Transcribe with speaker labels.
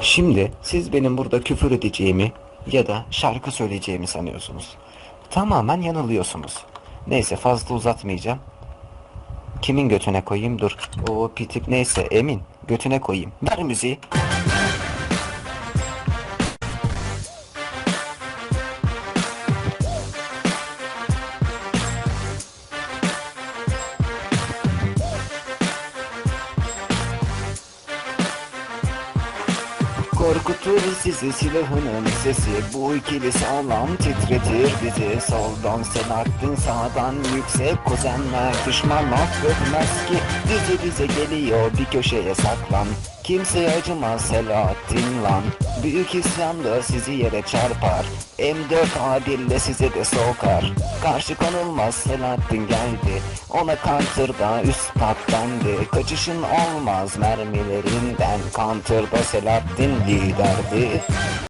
Speaker 1: Şimdi siz benim burada küfür edeceğimi ya da şarkı söyleyeceğimi sanıyorsunuz. Tamamen yanılıyorsunuz. Neyse fazla uzatmayacağım. Kimin götüne koyayım dur. O pitip neyse Emin götüne koyayım. Ver müziği. Korkutur sizi silahının sesi. Bu ikili sağlam titretir bizi. Soldan Selahattin sağdan yüksek. Kuzenler Düşmanlar görmez ki. Dizi dize geliyor bir köşeye saklan. Kimseye acımaz Selahattin lan. Büyük isyanda sizi yere çarpar. M4 A1 ile size de sokar. Karşı konulmaz Selahattin geldi. Ona counter'da üst patlandı Kaçışın olmaz mermilerinden. Counter'da Selahattin Hey, that is.